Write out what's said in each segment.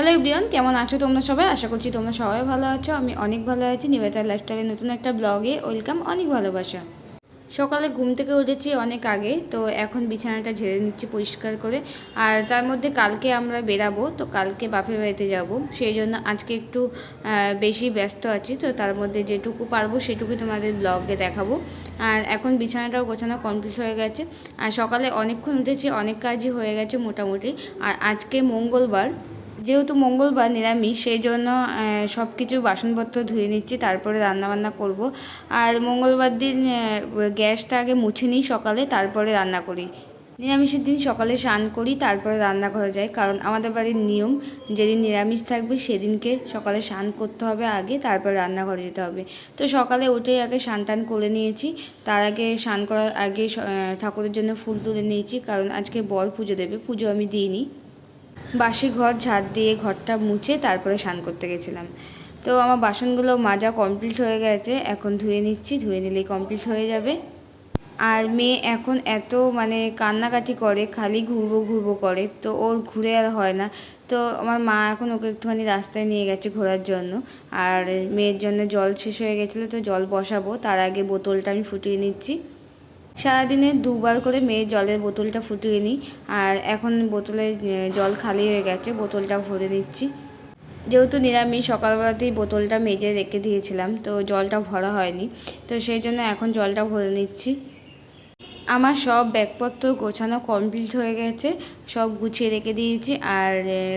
Hello ইব্রিয়ান কেমন আছো তোমরা সবাই? আশা করছি তোমরা সবাই ভালো আছো। আমি অনেক ভালো আছি। নিবেতার লাইফস্টাইলের নতুন একটা ব্লগে ওয়েলকাম, অনেক ভালোবাসা। সকালে ঘুম থেকে উঠেছি অনেক আগে, তো এখন বিছানাটা ঝেড়ে নিচ্ছি পরিষ্কার করে। আর তার মধ্যে কালকে আমরা বেরাবো, তো কালকে বাপের বাড়িতে যাব। সেই জন্য আজকে একটু বেশি ব্যস্ত আছি, তো তার মধ্যে যেটুকু পারব সেটুকুই তোমাদের ব্লগে দেখাবো। আর এখন বিছানাটাও গোছানো কমপ্লিট হয়ে গেছে। আর সকালে অনেকক্ষণ উঠেছি, অনেক কাজই হয়ে গেছে মোটামুটি। আর আজকে মঙ্গলবার যেহেতু মঙ্গলবার নিরামিষ সেই জন্য সব কিছু বাসনপত্র ধুয়ে নিচ্ছি, তারপরে রান্নাবান্না করব। আর মঙ্গলবার দিন গ্যাসটা আগে মুছে নিই সকালে, তারপরে রান্না করি। নিরামিষের দিন সকালে স্নান করি, তারপরে রান্না করা যায় কারণ আমাদের বাড়ির নিয়ম, যেদিন নিরামিষ থাকবে, সেদিনকে সকালে স্নান করতে হবে আগে, তারপর রান্নাঘরে যেতে হবে। তো সকালে উঠেই আগে স্নান টান করে নিয়েছি, তার আগে স্নান করার আগে ঠাকুরের জন্য ফুল তুলে নিয়েছি, কারণ আজকে বর পুজো দেবে, পুজো আমি দিইনি। বাসি ঘর ঝাড় দিয়ে ঘরটা মুছে তারপরে স্নান করতে গেছিলাম। তো আমার বাসনগুলো মাজা কমপ্লিট হয়ে গেছে, এখন ধুয়ে নিচ্ছি, ধুয়ে নিলেই কমপ্লিট হয়ে যাবে। আর মেয়ে এখন এত মানে কান্নাকাটি করে, খালি ঘুরবো ঘুরবো করে, তো ওর ঘুরে আর হয় না। তো আমার মা এখন ওকে একটুখানি রাস্তায় নিয়ে গেছে ঘোরার জন্য। আর মেয়ের জন্য জল শেষ হয়ে গেছিল, তো জল বসাবো, তার আগে বোতলটা আমি ফুটিয়ে নিচ্ছি। সারাদিনে দুবার করে মেয়ে জলের বোতলটা ফুটিয়ে নিই। আর এখন বোতলে জল খালি হয়ে গেছে, বোতলটা ভরে নিচ্ছি। যেহেতু নিরামিষ, সকালবেলাতেই বোতলটা মেজে রেখে দিয়েছিলাম, তো জলটা ভরা হয়নি। তো সেই জন্য এখন জলটা ভরে নিচ্ছি। আমার সব ব্যাগপত্র গোছানো কমপ্লিট হয়ে গেছে, সব গুছিয়ে রেখে দিয়েছি। আর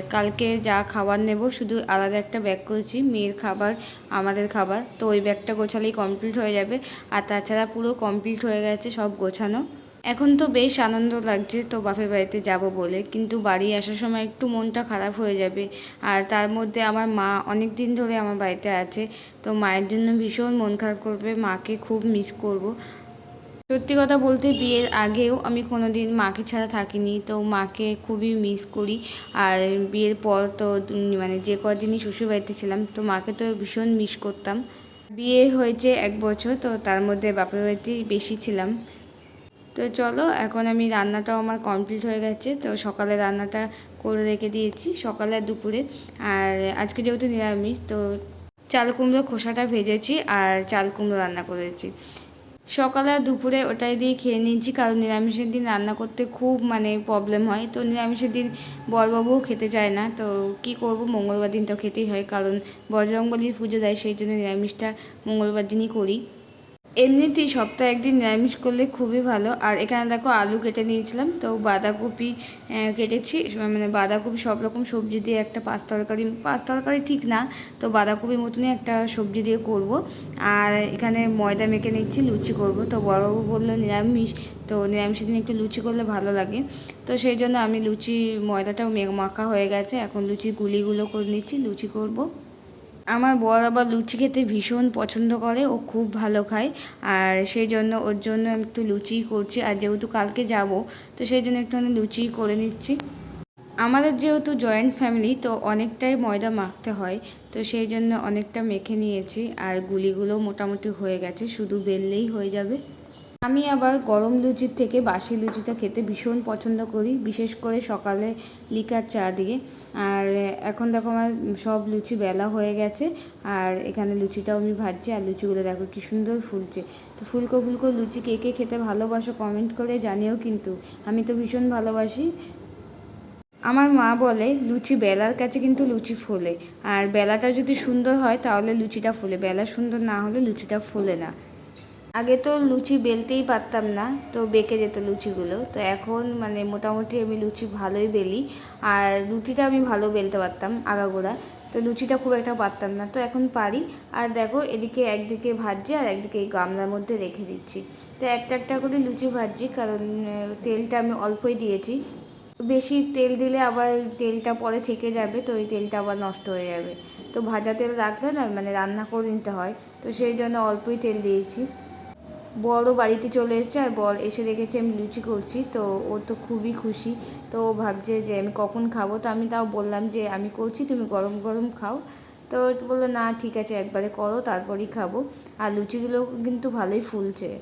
কালকে যা খাবার নেব, শুধু আলাদা একটা ব্যাগ করেছি, মেয়ের খাবার, আমাদের খাবার। তো ওই ব্যাগটা গোছালেই কমপ্লিট হয়ে যাবে। আর তাছাড়া পুরো কমপ্লিট হয়ে গেছে সব গোছানো। এখন তো বেশ আনন্দ লাগছে, তো বাপের বাড়িতে যাব বলে। কিন্তু বাড়ি আসার সময় একটু মনটা খারাপ হয়ে যাবে। আর তার মধ্যে আমার মা অনেক দিন ধরে আমার বাড়িতে আছে। তো মায়ের জন্য ভীষণ মন খারাপ করবে, মাকে খুব মিস করব। সত্যি কথা বলতে বিয়ের আগেও আমি কোনো দিন মাকে ছাড়া থাকিনি, তো মাকে খুবই মিস করি। আর বিয়ের পর তো মানে যে কদিনই শ্বশুরবাড়িতে ছিলাম, তো মাকে তো ভীষণ মিস করতাম। বিয়ে হয়েছে এক বছর, তো তার মধ্যে বাপের বাড়িতেই বেশি ছিলাম। তো চলো, এখন আমি রান্নাটাও আমার কমপ্লিট হয়ে গেছে, তো সকালে রান্নাটা করে রেখে দিয়েছি সকালে দুপুরে। আর আজকে যেহেতু নিরামিষ, তো চাল কুমড়ো খোসাটা ভেজেছি আর চাল কুমড়ো রান্না করেছি। সকালে আর দুপুরে ওটাই দিয়ে খেয়ে নিয়েছি, কারণ নিরামিষের দিন রান্না করতে খুব মানে প্রবলেম হয়। তো নিরামিষের দিন বরবাবুও খেতে চায় না, তো কি করব? মঙ্গলবার দিন তো খেতেই হয়, কারণ বজরংবলির পুজো দেয়, সেই জন্য নিরামিষটা মঙ্গলবার দিনই করি। এমনিতেই সপ্তাহে একদিন নিরামিষ করলে খুবই ভালো। আর এখানে দেখো আলু কেটে নিয়েছিলাম, তো বাঁধাকপি কেটেছি। মানে বাঁধাকপি সব রকম সবজি দিয়ে একটা পাঁচ তরকারি পাঁচ তরকারি ঠিক না, তো বাঁধাকপির মতনই একটা সবজি দিয়ে করব। আর এখানে ময়দা মেখে নিচ্ছি, লুচি করব। তো বড়বাবু বলল নিরামিষ, তো নিরামিষের দিন একটু লুচি করলে ভালো লাগে। তো সেই জন্য আমি লুচি, ময়দাটাও মাখা হয়ে গেছে। এখন লুচি গুলিগুলো করে নিচ্ছি, লুচি করব। আমার বর আবার লুচি খেতে ভীষণ পছন্দ করে, ও খুব ভালো খায়। আর সেই জন্য ওর জন্য একটু লুচি করছি, আর যেহেতু কালকে যাব, তো সেই জন্য একটুখানি লুচি করে নিচ্ছি। আমাদের যেহেতু জয়েন্ট ফ্যামিলি তো অনেকটাই ময়দা মাখতে হয়, তো সেই জন্য অনেকটা মেখে নিয়েছি, আর গুলিগুলো মোটামুটি হয়ে গেছে, শুধু বেললেই হয়ে যাবে। আমি আবার গরম লুচির থেকে বাসি লুচিটা খেতে ভীষণ পছন্দ করি, বিশেষ করে সকালে লিকার চা দিয়ে। আর এখন দেখো আমার সব লুচি বেলা হয়ে গেছে, আর এখানে লুচিটাও আমি ভাজছি, আর লুচিগুলো দেখো কি সুন্দর ফুলছে। তো ফুলকো ফুলকো লুচি কে কে খেতে ভালোবাসো কমেন্ট করে জানিও কিন্তু, আমি তো ভীষণ ভালোবাসি। আমার মা বলে, লুচি বেলার কাছে কিন্তু লুচি ফোলে, আর বেলাটা যদি সুন্দর হয় তাহলে লুচিটা ফোলে, বেলা সুন্দর না হলে লুচিটা ফোলে না। আগে তো লুচি বেলতেই পারতাম না, তো বেঁকে যেত লুচিগুলো। তো এখন মানে মোটামুটি আমি লুচি ভালোই বেলি, আর রুটিটা আমি ভালো বেলতে পারতাম আগাগোড়া। তো লুচিটা খুব একটা পারতাম না, তো এখন পারি। আর দেখো, এদিকে একদিকে ভাজছি আর একদিকে এই গামলার মধ্যে রেখে দিচ্ছি। তো একটা একটা করে লুচি ভাজছি, কারণ তেলটা আমি অল্পই দিয়েছি। বেশি তেল দিলে আবার তেলটা পরে থেকে যাবে, তো ওই তেলটা আবার নষ্ট হয়ে যাবে। তো ভাজা তেল রাখলে না মানে রান্না করে নিতে হয়। তো সেই জন্য অল্পই তেল দিয়েছি। বড় বাড়িতে চলে এসেছে আর বর এসে দেখেছে আমি লুচি করছি, তো ও তো খুবই খুশি। তো ও ভাবছে যে আমি কখন খাব? তো আমি তাও বললাম যে আমি করছি, তুমি গরম গরম খাও। তো বলল, না, ঠিক আছে, একবারে করো, তারপরেই খাব। আর লুচিগুলো কিন্তু ভালোই ফুলছে।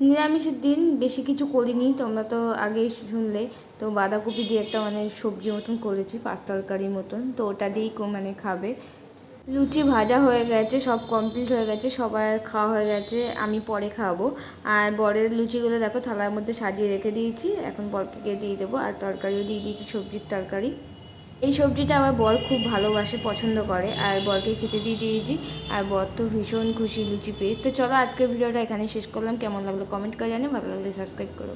নিরামিষের দিন বেশি কিছু করিনি, তোমরা তো আগেই শুনলে। তো বাঁধাকপি দিয়ে একটা মানে সবজি মতন করেছি, পাঁচ তরকারির মতন। তো ওটা দিয়েই মানে খাবে। লুচি ভাজা হয়ে গেছে, সব কমপ্লিট হয়ে গেছে, সবার খাওয়া হয়ে গেছে, আমি পরে খাব। আর বরের লুচিগুলো দেখো থালার মধ্যে সাজিয়ে রেখে দিয়েছি, এখন বরকে দিয়ে দেবো, আর তরকারিও দিয়ে দিয়েছি, সবজির তরকারি। এই সবজিটা আমার বর খুব ভালোবাসে, পছন্দ করে, আর বরকে খেতে দিয়ে দিয়েছি, আর বর তো ভীষণ খুশি লুচি পেয়ে। তো চলো আজকের ভিডিওটা এখানে শেষ করলাম, কেমন লাগল কমেন্ট করে জানিয়ে ভালো লাগলে সাবস্ক্রাইব করো।